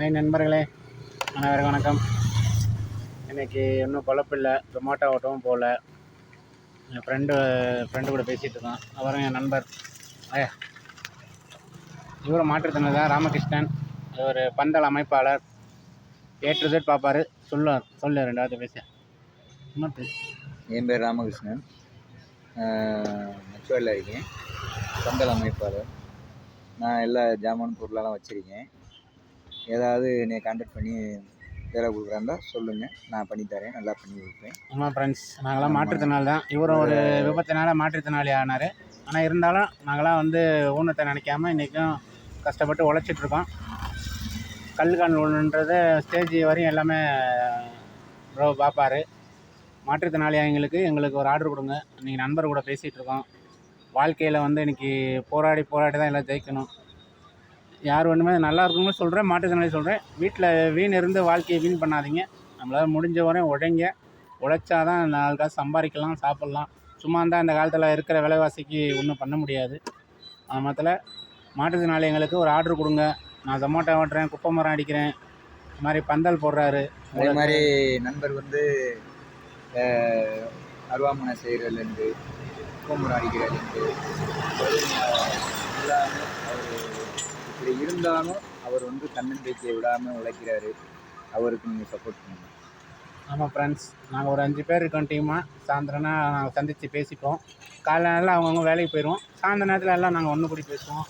Hi நண்பர்களே. அனைவரும் வணக்கம். இன்றைக்கி இன்னும் குழப்பில்லை ஜொமாட்டோ ஓட்டவும் போகல என் ஃப்ரெண்டு ஃப்ரெண்டு கூட பேசிகிட்டு இருக்கான் அவரும் என் நண்பர். ஐயா இவரும் மாற்றுத்திறனாளி தான். ராமகிருஷ்ணன். இவர் பந்தல் அமைப்பாளர். ஏ டு Z பார்ப்பார் சொல்ல சொல்லு ரெண்டாவது பேச பேசு. என் பேர் ராமகிருஷ்ணன். நச்சுவலில் இருக்கேன். பந்தல் அமைப்பாளர். நான் எல்லா ஜாமான் பொருளெல்லாம் வச்சுருக்கேன். ஏதாவது என்னை கான்டாக்ட் பண்ணி வேலை கொடுக்குறாந்தா சொல்லுங்கள் நான் பண்ணித்தரேன் நல்லா பண்ணி கொடுப்பேன். ஆமாம் ஃப்ரெண்ட்ஸ் நாங்களாம் மாற்றுத்திறனாளி தான் இவரும் ஒரு விபத்தினால மாற்றுத்திறனாளி ஆனார். ஆனால் இருந்தாலும் நாங்களாம் வந்து ஊனத்தை நினைக்காம இன்றைக்கும் கஷ்டப்பட்டு உழைச்சிட்டு இருக்கோம். கல்கான் ஒன்றுன்றது ஸ்டேஜ் வரையும் எல்லாமே ப்ரோ பார்ப்பார் மாற்றுத்திறனாளிகளுக்கு எங்களுக்கு ஒரு ஆர்டர் கொடுங்க. இன்றைக்கி நண்பர் கூட பேசிகிட்டு இருக்கோம். வாழ்க்கையில் வந்து இன்றைக்கி போராடி போராடி தான் எல்லாம் ஜெயிக்கணும். யார் வேணுமே நல்லா இருக்குன்னு சொல்கிறேன் மாற்றுத்திறனாளி சொல்கிறேன் வீட்டில் வீண் இருந்து வாழ்க்கையை வீண் பண்ணாதீங்க. நம்மளால் முடிஞ்ச வரையும் உழைங்க. உழைச்சா தான் நாலு காசு சம்பாதிக்கலாம் சாப்பிட்லாம். சும்மா இருந்தால் இந்த காலத்தில் இருக்கிற விலைவாசிக்கு ஒன்றும் பண்ண முடியாது. அது மாத்திர மாற்றுத்திறனாளிகளுக்கு ஒரு ஆர்டர் கொடுங்க. நான் ஜொமேட்டோ ஓட்டுறேன் குப்பை மரம் அடிக்கிறேன். இது மாதிரி பந்தல் போடுறாரு. அதே மாதிரி நண்பர் வந்து அருவாமனை செய்கிறதுலேருந்து கோமுறை அடிக்கிறதுலேருந்து இருந்தாலும் அவர் வந்து தன்னம்பிக்கையை விடாமல் உழைக்கிறாரு. அவருக்கு நீங்கள் சப்போர்ட் பண்ணுங்க. ஆமாம் ஃப்ரெண்ட்ஸ் நாங்கள் ஒரு அஞ்சு பேர் இருக்கோம் டீமாக சாயந்தரம்னா நாங்கள் சந்தித்து பேசிப்போம். காலை நேரத்தில் அவங்கவுங்க வேலைக்கு போயிடுவோம் சாயந்தர நேரத்தில் எல்லாம் நாங்கள் ஒன்று கூடி பேசுவோம்.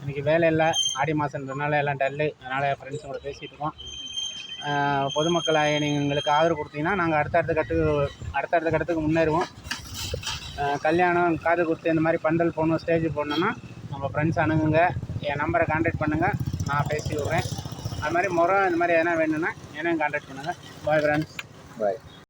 இன்றைக்கி வேலை இல்லை. ஆடி மாதன்றதுனால எல்லாம் டல்லு அதனால் ஃப்ரெண்ட்ஸ் கூட பேசிகிட்டு இருக்கோம். பொதுமக்களாக நீங்கள் எங்களுக்கு ஆதரவு கொடுத்தீங்கன்னா நாங்கள் அடுத்தடுத்த கட்டுக்கு அடுத்தடுத்த கட்டத்துக்கு முன்னேறுவோம். கல்யாணம் காது குத்து இந்த மாதிரி பந்தல் போடணும் ஸ்டேஜ் போடணுன்னா நம்ம ஃப்ரெண்ட்ஸ் அணுகுங்க. என் நம்பரை காண்டாக்ட் பண்ணுங்கள் நான் பேசி விட்றேன். அது மாதிரி முறை இந்த மாதிரி எதனா வேணும்னா என்னையும் காண்டாக்ட் பண்ணுங்கள் பாய் ஃப்ரெண்ட்ஸ் பாய்